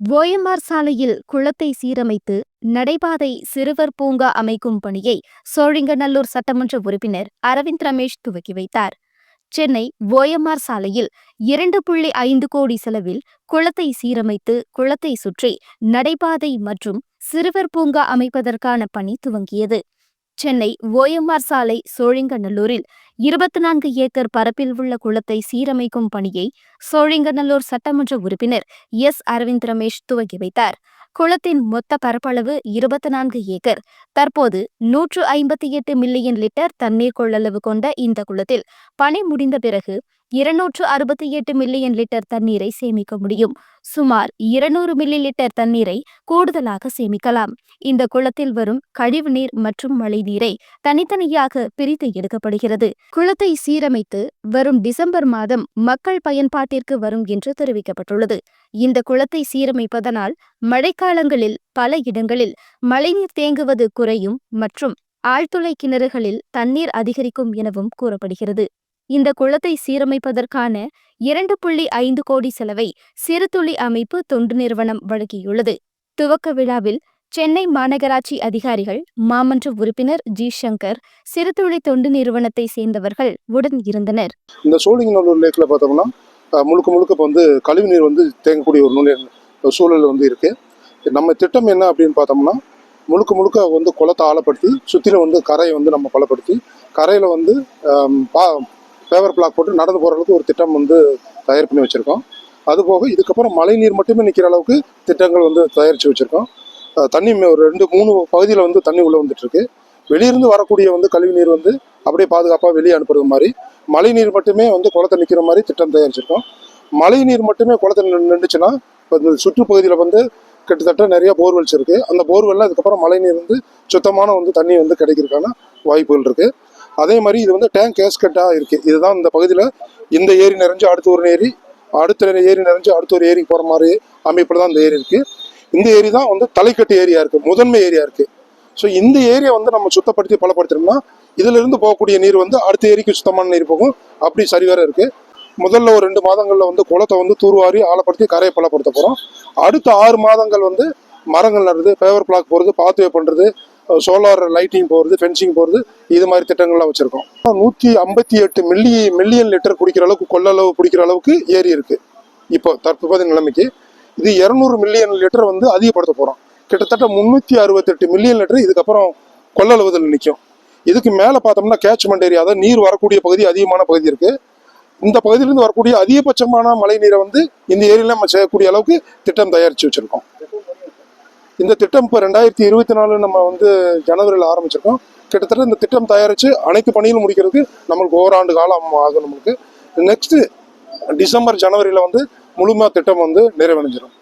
OMR சாலையில் குளத்தை சீரமைத்து நடைபாதை சிறுவர் பூங்கா அமைக்கும் பணியை சோழிங்கநல்லூர் சட்டமன்ற உறுப்பினர் அரவிந்த் ரமேஷ் துவக்கி வைத்தார். சென்னை ஓஎம்ஆர் சாலையில் இரண்டு புள்ளி ஐந்து கோடி செலவில் குளத்தை சீரமைத்து குளத்தை சுற்றி நடைபாதை மற்றும் சிறுவர் பூங்கா அமைப்பதற்கான பணி துவங்கியது. சென்னை ஓஎம்ஆர் சாலை சோழிங்கநல்லூரில் இருபத்தி நான்கு ஏக்கர் பரப்பில் உள்ள குளத்தை சீரமைக்கும் பணியை சோழிங்கநல்லூர் சட்டமன்ற உறுப்பினர் எஸ். அரவிந்த் ரமேஷ் துவக்கி வைத்தார். குளத்தின் மொத்த பரப்பளவு இருபத்தி நான்கு ஏக்கர். தற்போது நூற்று ஐம்பத்தி எட்டு மில்லியன் லிட்டர் தண்ணீர் கொள்ளளவு கொண்ட இந்த குளத்தில் பணி முடிந்த பிறகு இருநூற்று அறுபத்தி எட்டு மில்லியன் லிட்டர் தண்ணீரை சேமிக்க முடியும். சுமார் இருநூறு மில்லி லிட்டர் தண்ணீரை கூடுதலாக சேமிக்கலாம். இந்த குளத்தில் வரும் கழிவுநீர் மற்றும் மழைநீரை தனித்தனியாக பிரித்து எடுக்கப்படுகிறது. குளத்தை சீரமைத்து வரும் டிசம்பர் மாதம் மக்கள் பயன்பாட்டிற்கு வரும் என்று தெரிவிக்கப்பட்டுள்ளது. இந்த குளத்தை சீரமைப்பதனால் மழைக்காலங்களில் பல இடங்களில் மழைநீர் தேங்குவது குறையும் மற்றும் ஆழ்துளை கிணறுகளில் தண்ணீர் அதிகரிக்கும் எனவும் கூறப்படுகிறது. இந்த குளத்தை சீரமைப்பதற்கான இரண்டு புள்ளி ஐந்து கோடி செலவை சிறுதுளி அமைப்பு தொண்டு நிறுவனம் வழங்கியுள்ளது. துவக்க விழாவில் சென்னை மாநகராட்சி அதிகாரிகள் மாமன்ற உறுப்பினர் ஜி. சங்கர் சிறுதுளி தொண்டு நிறுவனத்தை சேர்ந்தவர்கள் உடன் இருந்தனர். இந்த சோழிங்கநல்லூர் லேக்ல பார்த்தோம்னா முழுக்க முழுக்க இப்போ வந்து கழிவுநீர் வந்து தேங்கக்கூடிய ஒரு நூல் சூழல் வந்து இருக்குது நம்ம திட்டம் என்ன அப்படின்னு பார்த்தோம்னா முழுக்க முழுக்க வந்து குளத்தை ஆழப்படுத்தி சுற்றிலும் வந்து கரையை வந்து நம்ம பலப்படுத்தி கரையில் வந்து பா பேவர் பிளாக் போட்டு நடந்து போகிற அளவுக்கு ஒரு திட்டம் வந்து தயார் பண்ணி வச்சுருக்கோம். அதுபோக இதுக்கப்புறம் மழை நீர் மட்டுமே நிற்கிற அளவுக்கு திட்டங்கள் வந்து தயாரித்து வச்சுருக்கோம். தண்ணி ஒரு ரெண்டு மூணு பகுதியில் வந்து தண்ணி உள்ளே வந்துட்டுருக்கு வெளியிருந்து வரக்கூடிய வந்து கழிவுநீர் வந்து அப்படியே பாதுகாப்பாக வெளியே அனுப்புறது மாதிரி மழைநீர் மட்டுமே வந்து குளத்தை நிற்கிற மாதிரி திட்டம் தயாரிச்சிருக்கோம். மழைநீர் மட்டுமே குளத்தை நின்றுச்சுன்னா இப்போ இந்த சுற்றுப்பகுதியில் வந்து கிட்டத்தட்ட நிறைய போர்வெல்ஸ் இருக்குது அந்த போர்வெல்ல அதுக்கப்புறம் மழைநீர் வந்து சுத்தமான வந்து தண்ணி வந்து கிடைக்கிறதுக்கான வாய்ப்புகள் இருக்குது அதே மாதிரி இது வந்து டேங்க் கேஸ்கட்டாக இருக்குது இதுதான் இந்த பகுதியில் இந்த ஏரி நிறைஞ்சு அடுத்த ஒரு ஏரி அடுத்த ஏரி நிறைஞ்சு அடுத்த ஒரு ஏரிக்கு போகிற மாதிரி அமைப்பில் தான் இந்த ஏரி இருக்குது இந்த ஏரி தான் வந்து தலைக்கட்டு ஏரியா இருக்குது முதன்மை ஏரியா இருக்குது ஸோ இந்த ஏரியா வந்து நம்ம சுத்தப்படுத்தி பலப்படுத்தினோம்னா இதிலிருந்து போகக்கூடிய நீர் வந்து அடுத்த ஏரிக்கு சுத்தமான நீர் போகும். அப்படி சரிவர இருக்குது முதல்ல ஒரு ரெண்டு மாதங்களில் வந்து குளத்தை வந்து தூர்வாரி ஆழப்படுத்தி கரையை பலப்படுத்த போகிறோம் அடுத்த ஆறு மாதங்கள் வந்து மரங்கள் நடுறது பேவர் பிளாக் போகிறது பாத்வே பண்ணுறது சோலார் லைட்டிங் போகிறது ஃபென்சிங் போகிறது இது மாதிரி திட்டங்கள்லாம் வச்சுருக்கோம். நூற்றி ஐம்பத்தி எட்டு மில்லி மில்லியன் லிட்டர் குடிக்கிற அளவுக்கு கொள்ளளவு பிடிக்கிற அளவுக்கு ஏரி இருக்குது இப்போ தற்போதைய நிலைமைக்கு இது இரநூறு மில்லியன் லிட்டர் வந்து அதிகப்படுத்த போகிறோம் கிட்டத்தட்ட முந்நூற்றி அறுபத்தெட்டு மில்லியன் லிட்டர் இதுக்கப்புறம் கொள்ளளவுதில் நிற்கும் இதுக்கு மேலே பார்த்தோம்னா கேட்ச்மெண்ட் ஏரியா அதாவது நீர் வரக்கூடிய பகுதி அதிகமான பகுதி இருக்குது இந்த பகுதியிலிருந்து வரக்கூடிய அதிகபட்சமான மழை நீரை வந்து இந்த ஏரியில் நம்ம செய்யக்கூடிய அளவுக்கு திட்டம் தயாரித்து வச்சுருக்கோம். இந்த திட்டம் இப்போ ரெண்டாயிரத்தி இருபத்தி நாலு நம்ம வந்து ஜனவரியில் ஆரம்பிச்சிருக்கோம். கிட்டத்தட்ட இந்த திட்டம் தயாரித்து அனைத்து பணிகளும் முடிக்கிறதுக்கு நம்மளுக்கு ஓராண்டு காலம் ஆகும் நம்மளுக்கு நெக்ஸ்ட்டு டிசம்பர் ஜனவரியில் வந்து முழுமையாக திட்டம் வந்து நிறைவடைஞ்சிடும்